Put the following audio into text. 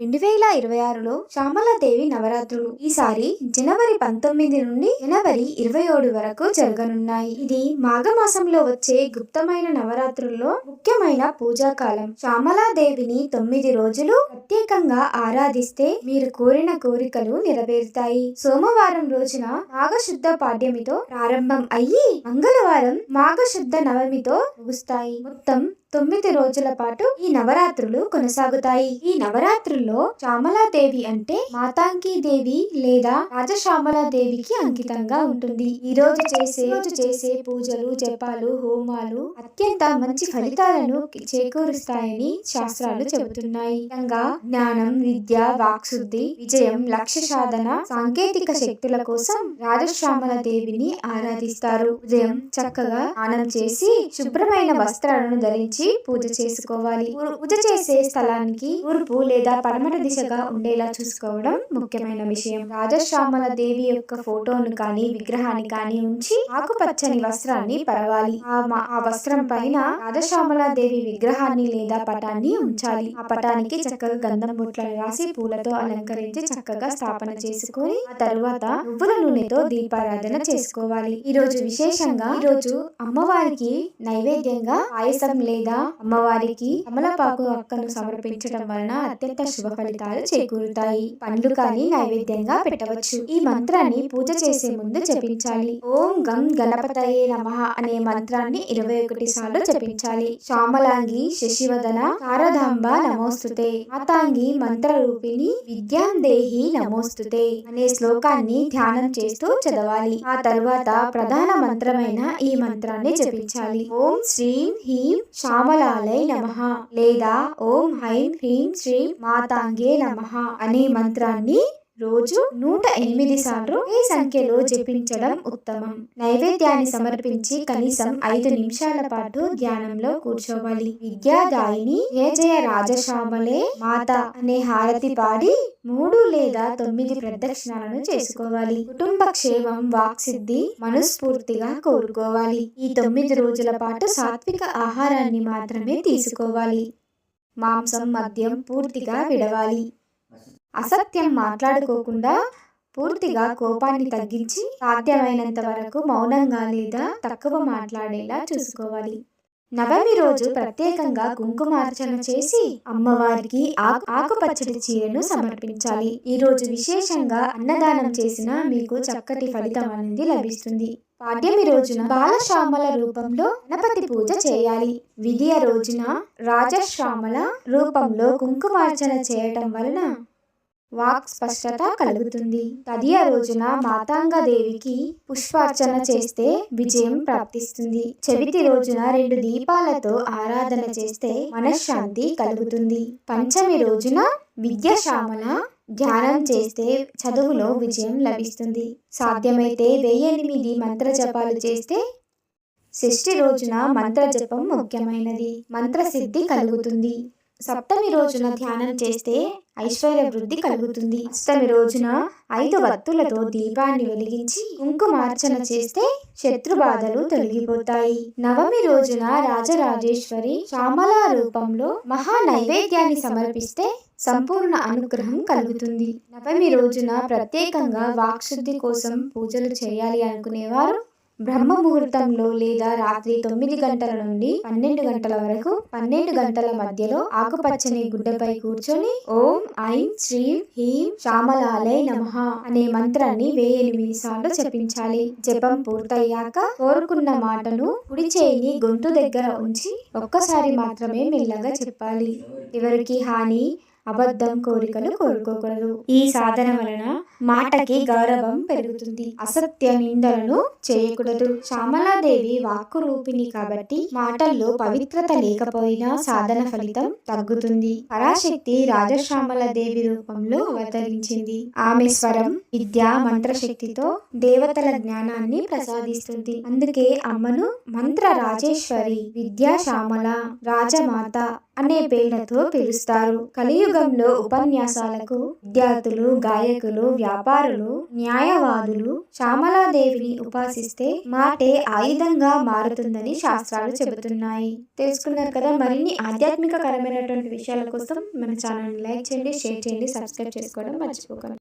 రెండు వేల ఇరవై ఆరులో శ్యామలాదేవి నవరాత్రులు ఈసారి జనవరి పంతొమ్మిది నుండి జనవరి ఇరవై ఏడు వరకు జరగనున్నాయి. ఇది మాఘమాసంలో వచ్చే గుప్తమైన నవరాత్రుల్లో ముఖ్యమైన పూజా కాలం. శ్యామలాదేవిని తొమ్మిది రోజులు ప్రత్యేకంగా ఆరాధిస్తే మీరు కోరిన కోరికలు నెరవేరుతాయి. సోమవారం రోజున మాఘశుద్ధ పాడ్యమితో ప్రారంభం అయ్యి మంగళవారం మాఘశుద్ధ నవమితో ముగుస్తాయి. మొత్తం తొమ్మిది రోజుల పాటు ఈ నవరాత్రులు కొనసాగుతాయి. ఈ నవరాత్రుల్లో శ్యామలాదేవి అంటే మాతాంకి దేవి లేదా రాజశ్యామలాదేవికి అంకితంగా ఉంటుంది. ఈ రోజు చేసే రోజు చేసే పూజలు జపాలు హోమాలు అత్యంత మంచి ఫలితాలను చేకూరుస్తాయని శాస్త్రాలు చెబుతున్నాయి. జ్ఞానం విద్య వాక్శుద్ధి విజయం లక్ష్య సాధన సాంకేతిక శక్తుల కోసం రాజశ్యామల దేవిని ఆరాధిస్తారు. ఉదయం చక్కగా స్నానం చేసి శుభ్రమైన వస్త్రాలను ధరించి పూజ చేసుకోవాలి. పూజ చేసే స్థలానికి తూర్పు లేదా పడమట దిశగా ఉండేలా చూసుకోవడం ముఖ్యమైన విషయం. రాజశ్యామల దేవి యొక్క ఫోటోను కానీ విగ్రహాన్ని కానీ ఉంచి ఆకుపచ్చని వస్త్రాన్ని పరవాలి. ఆ వస్త్రం పైన రాజశ్యామల దేవి విగ్రహాన్ని లేదా పటాన్ని ఉంచాలి. ఆ పటానికి చక్కగా గంధం బొట్లను రాసి పూలతో అలంకరించి చక్కగా స్థాపన చేసుకొని ఆ తరువాత నువ్వుల నూనెతో దీపారాధన చేసుకోవాలి. ఈ రోజు విశేషంగా ఈ రోజు అమ్మవారికి నైవేద్యంగా పాయసం లేదా లేదా అమ్మవారికి కమలపాకు అక్కను సమర్పించడం వలన అత్యంత శుభ ఫలితాలు చేకూరుతాయి. పండ్లు కానీ నైవేద్యంగా పెట్టవచ్చు. ఈ మంత్రాన్ని పూజ చేసే ముందు జపించాలి. ఓం గం గణపతయే నమ అనే మంత్రాన్ని ఇరవై ఒకటి సార్లు జపించాలి. శ్యామలాంగి శశివదన శారదాంబ నమోస్తుతే మాతాంగి మంత్ర రూపిణి విద్యాం దేహి నమోస్తుతే అనే శ్లోకాన్ని ధ్యానం చేస్తూ చదవాలి. ఆ తరువాత ప్రధాన మంత్రమైన ఈ మంత్రాన్ని జపించాలి. ఓం శ్రీం హీం శా శ్యామలాలై నమః. లేదా ఓం హైం హ్రీం శ్రీం మాతాంగే నమః అనే మంత్రాన్ని రోజు నూట ఎనిమిది సార్లు ఈ సంఖ్యలో జపించడం ఉత్తమం. నైవేద్యాన్ని సమర్పించి కనీసం ఐదు నిమిషాల పాటు ధ్యానంలో కూర్చోవాలి. విద్యాదాయిని జయ జయ రాజశ్యామలే మాత అనే హారతి పాడి మూడు లేదా తొమ్మిది ప్రదక్షిణాలను చేసుకోవాలి. కుటుంబ క్షేమం వాక్సిద్ధి మనస్ఫూర్తిగా కోరుకోవాలి. ఈ తొమ్మిది రోజుల పాటు సాత్విక ఆహారాన్ని మాత్రమే తీసుకోవాలి. మాంసం మద్యం పూర్తిగా విడవాలి. అసత్యం మాట్లాడుకోకుండా పూర్తిగా కోపాన్ని తగ్గించి సాధ్యమైనంత వరకు మౌనంగా లేదా తక్కువ మాట్లాడేలా చూసుకోవాలి. నవమి రోజు ప్రత్యేకంగా కుంకుమార్చన చేసి అమ్మవారికి ఆకు ఆకుపచ్చడి చీరను సమర్పించాలి. ఈ రోజు విశేషంగా అన్నదానం చేసిన మీకు చక్కటి ఫలితం అనేది లభిస్తుంది. పాడ్యమి రోజున బాలశ్యామల రూపంలో గణపతి పూజ చేయాలి. విధియ రోజున రాజశ్యామల రూపంలో కుంకుమార్చన చేయటం వలన వాక్ స్పష్టత కలుగుతుంది. తదియ రోజున మాతాంగ దేవికి పుష్పార్చన చేస్తే విజయం ప్రాప్తిస్తుంది. చవితి రోజున రెండు దీపాలతో ఆరాధన చేస్తే మనశ్శాంతి కలుగుతుంది. పంచమి రోజున విద్యాశామల ధ్యానం చేస్తే చదువులో విజయం లభిస్తుంది. సాధ్యమైతే వెయ్యెనిమిది మంత్ర జపాలు చేస్తే షష్ఠి రోజున మంత్ర జపం ముఖ్యమైనది. మంత్రసిద్ధి కలుగుతుంది. సప్తమి రోజున ధ్యానం చేస్తే ఐశ్వర్య వృద్ధి కలుగుతుంది. అష్టమి రోజున ఐదు వత్తులతో దీపాన్ని వెలిగించి కుంకుమార్చన చేస్తే శత్రు బాధలు తొలగిపోతాయి. నవమి రోజున రాజరాజేశ్వరి శ్యామల రూపంలో మహా నైవేద్యాన్ని సమర్పిస్తే సంపూర్ణ అనుగ్రహం కలుగుతుంది. నవమి రోజున ప్రత్యేకంగా వాక్శుద్ధి కోసం పూజలు చేయాలి అనుకునేవారు బ్రహ్మ ముహూర్తంలో లేదా రాత్రి తొమ్మిది గంటల నుండి పన్నెండు గంటల వరకు పన్నెండు గంటల మధ్యలో ఆకుపచ్చని గుడ్డపై కూర్చొని ఓం ఐం శ్రీం హీం శ్యామలాలయ నమః అనే మంత్రాన్ని వేయెనిమిది సార్లు జపించాలి. జపం పూర్తయ్యాక కోరుకున్న మాటను కుడి చేయిని గొంతు దగ్గర ఉంచి ఒక్కసారి మాత్రమే మెల్లగా చెప్పాలి. ఎవరికి హాని అబద్ధం కోరికలు కోరుకోకూడదు. ఈ సాధన వలన మాటకి గౌరవం పెరుగుతుంది. అసత్య నిందలను చేయకూడదు. శ్యామలాదేవి వాక్కు రూపిణి కాబట్టి మాటల్లో పవిత్రత లేకపోయినా సాధన ఫలితం తగ్గుతుంది. పరాశక్తి రాజశ్యామల దేవి రూపంలో అవతరించింది. ఆమె స్వరం విద్య మంత్రశక్తితో దేవతల జ్ఞానాన్ని ప్రసాదిస్తుంది. అందుకే అమ్మను మంత్ర రాజేశ్వరి విద్యా శ్యామల రాజమాత అనే పేర్లతో పిలుస్తారు. కలియుగంలో ఉపన్యాసాలకు విద్యార్థులు గాయకులు వ్యాపారులు న్యాయవాదులు శ్యామలాదేవిని ఉపాసిస్తే మాటే ఆయుధంగా మారుతుందని శాస్త్రాలు చెబుతున్నాయి. తెలుసుకున్నారు కదా మరిన్ని ఆధ్యాత్మికకరమైనటువంటి విషయాల కోసం మన ఛానల్ని లైక్ చేయండి షేర్ చేయండి సబ్స్క్రైబ్ చేసుకోవడం మర్చిపోకండి.